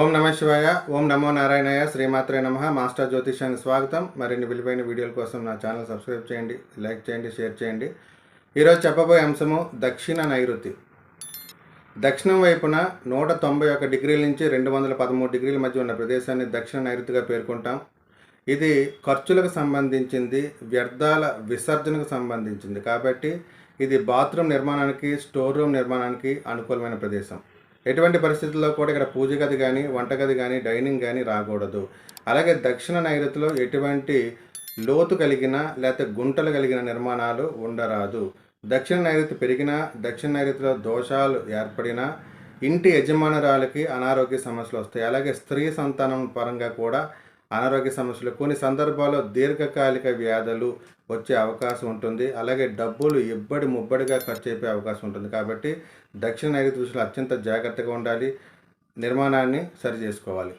ఓం నమ శివాయ ఓం నమో నారాయణయ శ్రీమాత్రే నమ. మాస్టర్ జ్యోతిష్యానికి స్వాగతం. మరిన్ని విలువైన వీడియోల కోసం నా ఛానల్ సబ్స్క్రైబ్ చేయండి లైక్ చేయండి షేర్ చేయండి. ఈరోజు చెప్పబోయే అంశము దక్షిణ నైరుతి. దక్షిణం వైపున నూట తొంభై ఒక డిగ్రీల నుంచి రెండు వందల పదమూడు డిగ్రీల మధ్య ఉన్న ప్రదేశాన్ని దక్షిణ నైరుతిగా పేర్కొంటాం. ఇది ఖర్చులకు సంబంధించింది వ్యర్థాల విసర్జనకు సంబంధించింది. కాబట్టి ఇది బాత్రూమ్ నిర్మాణానికి స్టోర్ రూమ్ నిర్మాణానికి అనుకూలమైన ప్రదేశం. ఎటువంటి పరిస్థితుల్లో కూడా ఇక్కడ పూజ గది కానీ వంటగది కానీ డైనింగ్ కానీ రాకూడదు. అలాగే దక్షిణ నైరుతిలో ఎటువంటి లోతు కలిగిన లేకపోతే గుంటలు కలిగిన నిర్మాణాలు ఉండరాదు. దక్షిణ నైరుతి పెరిగినా దక్షిణ నైరుతిలో దోషాలు ఏర్పడినా ఇంటి యజమానురాలకి అనారోగ్య సమస్యలు వస్తాయి. అలాగే స్త్రీ సంతానం పరంగా కూడా అనారోగ్య సమస్యలు కొన్ని సందర్భాల్లో దీర్ఘకాలిక వ్యాధులు వచ్చే అవకాశం ఉంటుంది. అలాగే డబ్బులు ఇబ్బడి ముబ్బడిగా ఖర్చు అయిపోయే అవకాశం ఉంటుంది. కాబట్టి దక్షిణ నైరుతి దృష్టిలో అత్యంత జాగ్రత్తగా ఉండాలి. నిర్మాణాన్ని సరి చేసుకోవాలి.